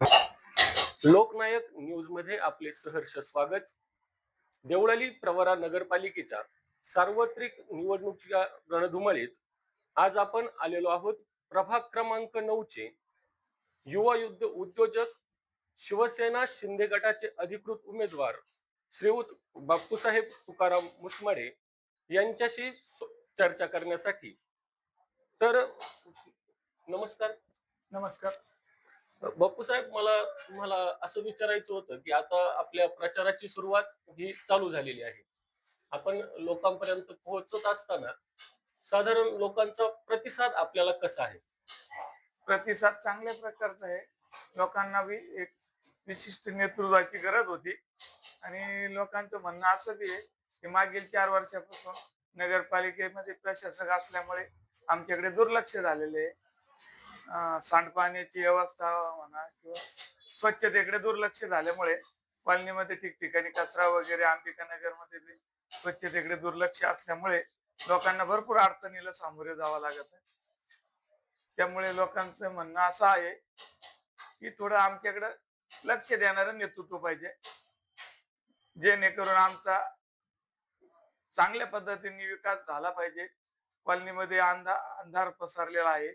लोकनायक न्यूजमध्ये आपले सहर्ष स्वागत. देवळाली प्रवरा नगरपालिकेच्या सार्वत्रिक निवडणुकीच्या रणधुमाळीत आज आपण आलेलो आहोत. प्रभाग क्रमांक नऊ चे युवा युद्ध उद्योजक शिवसेना शिंदे गटाचे अधिकृत उमेदवार श्रीयुत बापूसाहेब तुकाराम मुसमाडे यांच्याशी चर्चा करण्यासाठी. तर नमस्कार. नमस्कार. बापू साहेब मला तुम्हाला असं विचारायचं होतं की आता आपल्या प्रचाराची सुरुवात ही चालू झालेली आहे. आपण लोकांपर्यंत पोहोचत असताना साधारण लोकांचा प्रतिसाद आपल्याला कसा आहे? प्रतिसाद चांगल्या प्रकारचा आहे. लोकांना बी एक विशिष्ट नेतृत्वाची गरज होती. आणि लोकांचं म्हणणं असं बी आहे की मागील चार वर्षापासून नगरपालिकेमध्ये प्रशासक असल्यामुळे आमच्याकडे दुर्लक्ष झालेले आहे. सांडपाण्याची व्यवस्था म्हणा किंवा स्वच्छतेकडे दुर्लक्ष झाल्यामुळे कॉलनीमध्ये ठिकठिकाणी कचरा वगैरे अंबिका नगरमध्ये बी स्वच्छतेकडे दुर्लक्ष असल्यामुळे लोकांना भरपूर अडचणीला सामोरे जावं लागत आहे. त्यामुळे लोकांचं म्हणणं असं आहे की थोडं आमच्याकडं लक्ष देणारं नेतृत्व पाहिजे. जेणेकरून आमचा चांगल्या पद्धतीने विकास झाला पाहिजे. कॉलनीमध्ये अंधा अंधार पसरलेला आहे.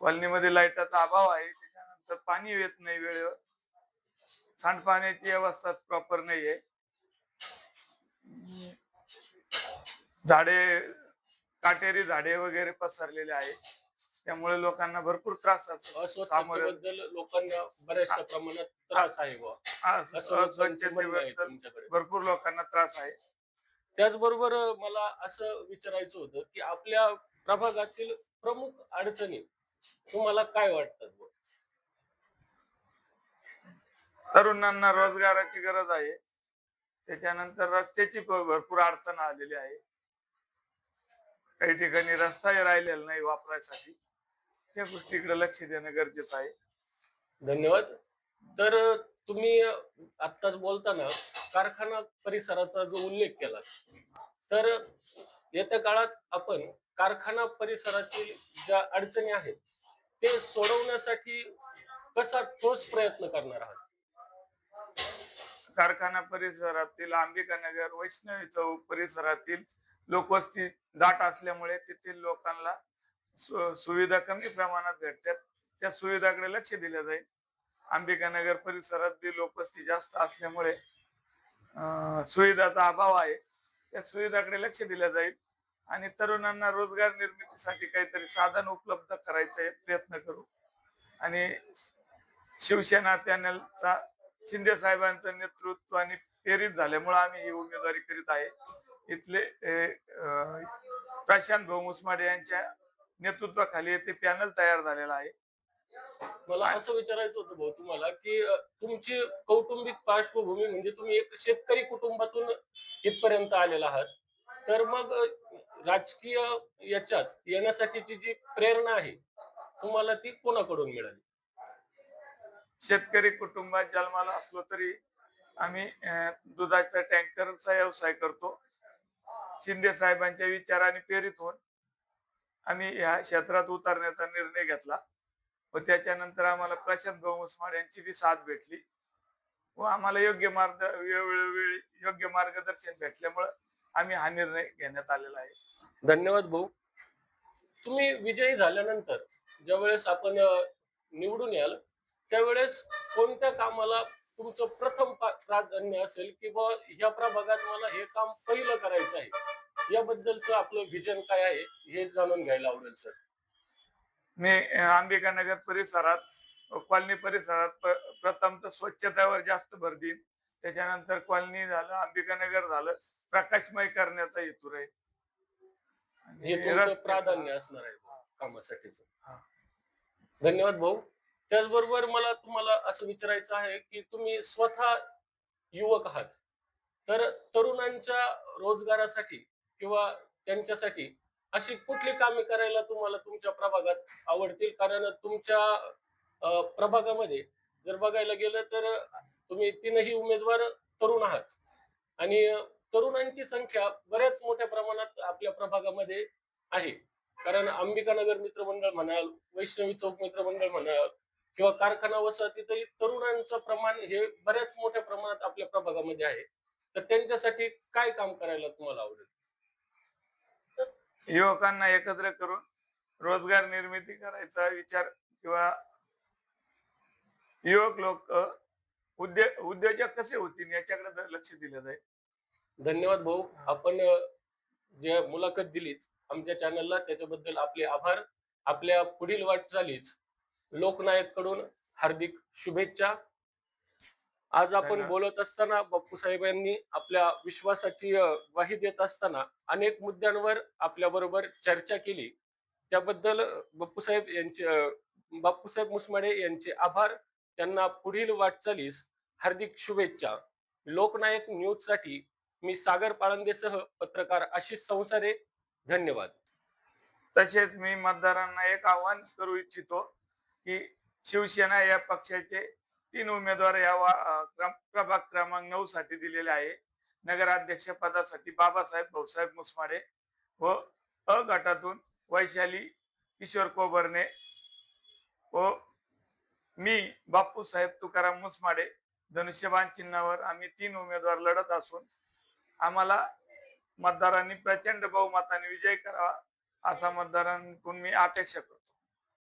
कॉलनीमध्ये लाईटाचा अभाव आहे त्याच्यानंतर पाणी येत नाही वेळेवर. सांडपाण्याची व्यवस्था प्रॉपर नाही आहे झाडे काटेरी झाडे वगैरे पसरलेले आहे. त्यामुळे लोकांना भरपूर त्रास सामोरे लोकांना बऱ्याचशा प्रमाणात त्रास आहे भरपूर लोकांना त्रास आहे. त्याचबरोबर मला असं विचारायचं होतं की आपल्या प्रभागातील प्रमुख अडचणी तुम्हाला काय वाटतात बुवा? तरुणांना रोजगाराची गरज आहे. त्याच्यानंतर रस्त्याची भरपूर अडचण आलेली आहे. काही ठिकाणी रस्ताही राहिलेला नाही वापरायसाठी. त्या गोष्टीकडे लक्ष देणं गरजेचं आहे. धन्यवाद. तर तुम्ही आत्ताच बोलताना कारखाना परिसराचा जो उल्लेख केला. तर येत्या काळात आपण कारखाना परिसरातील ज्या अडचणी आहेत ते सोडवण्यासाठी कसा ठोस प्रयत्न करणार आहात? कारखाना परिसरातील अंबिका नगर वैष्णवी चौक परिसरातील लोकवस्ती दाट असल्यामुळे तेथील लोकांना सु- सुविधा कमी प्रमाणात भेटतात. त्या सुविधाकडे लक्ष दिले जाईल. अंबिका नगर परिसरात बी लोकवस्ती जास्त असल्यामुळे अं, सुविधाचा अभाव आहे. त्या सुविधाकडे लक्ष दिलं जाईल. आणि तरुणांना रोजगार निर्मितीसाठी काहीतरी साधन उपलब्ध करायचे प्रयत्न करू. आणि शिवसेना पॅनलचा शिंदे साहेबांचं नेतृत्व आणि प्रेरित झाल्यामुळे आम्ही ही उमेदवारी करीत आहे. इथले प्रशांत भाऊ मुसमाडे यांच्या नेतृत्वाखाली ते पॅनल तयार झालेलं आहे. मला असं विचारायचं होतं भाऊ तुम्हाला की तुमची कौटुंबिक पार्श्वभूमी म्हणजे तुम्ही एक शेतकरी कुटुंबातून इथपर्यंत आलेला आहात. तर मग राजकीय याच्यात येण्यासाठीची जी प्रेरणा आहे तुम्हाला ती कोणाकडून मिळाली? शेतकरी कुटुंबात जन्माला असलो तरी आम्ही दुधाचा टँकरचा व्यवसाय करतो. शिंदे साहेबांच्या विचाराने प्रेरित होऊन आम्ही ह्या क्षेत्रात उतरण्याचा निर्णय घेतला व त्याच्यानंतर आम्हाला प्रशांत भाऊ उस्माड यांची बी साथ भेटली व आम्हाला योग्य मार्ग वेळोवेळी योग्य मार्गदर्शन भेटल्यामुळं आम्ही हा निर्णय घेण्यात आलेला आहे. धन्यवाद भाऊ. तुम्ही विजयी झाल्यानंतर ज्यावेळेस आपण निवडून याल त्यावेळेस कोणत्या कामाला तुमचं प्रथम प्राधान्य असेल की ह्या प्रभागात मला हे काम पहिलं करायचं आहे? याबद्दलचं आपलं विजन काय आहे हे जाणून घ्यायला आवडेल सर. मी अंबिकानगर अंबिका नगर परिसरात कॉलनी परिसरात प्रथम तर स्वच्छतेवर जास्त भर देईन. त्याच्यानंतर कॉलनी झालं अंबिका नगर झालं प्रकाशमय करण्याचा हेतू राहील. हे तुमचं रस्ते- प्राधान्य असणार आहे कामासाठीच. हा. धन्यवाद भाऊ. त्याचबरोबर मला तुम्हाला असं विचारायचं आहे की तुम्ही स्वतः युवक आहात. तर तरुणांच्या रोजगारासाठी किंवा त्यांच्यासाठी अशी कुठली कामे करायला तुम्हाला तुमच्या प्रभागात आवडतील? कारण तुमच्या अ, प्रभागामध्ये जर बघायला गेलं तर तुम्ही तीनही उमेदवार तरुण आहात. आणि तरुणांची संख्या बऱ्याच मोठ्या प्रमाणात आपल्या प्रभागामध्ये आहे. कारण अंबिका नगर मित्रमंडळ म्हणाल वैष्णवी चौक मित्रमंडळ म्हणाल किंवा कारखाना वसाहतीतही तरुणांचं प्रमाण हे बऱ्याच मोठ्या प्रमाणात आपल्या प्रभागामध्ये आहे. तर त्यांच्यासाठी काय काम करायला तुम्हाला आवडेल? युवकांना एकत्र करून रोजगार निर्मिती करायचा विचार किंवा युवक लोक उद्योग उद्योजक कसे होतील याच्याकडे लक्ष दिलं जाईल? धन्यवाद भाऊ. आपण जे मुलाखत दिलीत आमच्या चॅनलला त्याच्याबद्दल आपले आभार. आपल्या पुढील वाटचालीच लोकनायककडून हार्दिक शुभेच्छा. आज आपण. बोलत असताना बाप्पू साहेब यांनी आपल्या विश्वासाची ग्वाही देत असताना अनेक मुद्द्यांवर आपल्या बरोबर चर्चा केली. त्याबद्दल बाप्पू साहेब यांचे अ, बाप्पू साहेब मुसमाडे यांचे आभार. त्यांना पुढील वाटचालीस हार्दिक शुभेच्छा. लोकनायक न्यूजसाठी मी सागर पाळंदेसह पत्रकार आशिष संसारे धन्यवाद. तसेच मी मतदारांना एक आवाहन करू इच्छितो की शिवसेना या पक्षाचे तीन उमेदवार या प्रभाग क्रमांक नऊ साठी दिलेले आहे. नगराध्यक्ष पदासाठी बाबासाहेब भाऊसाहेब मुसमाडे व अ गटातून वैशाली किशोर कोबरणे व मी बापूसाहेब तुकाराम मुसमाडे धनुष्यबाण चिन्हावर आम्ही तीन उमेदवार लढत असून आम्हाला मतदारांनी प्रचंड बहुमताने विजय करावा असा मतदारांकडून मी अपेक्षा करतो.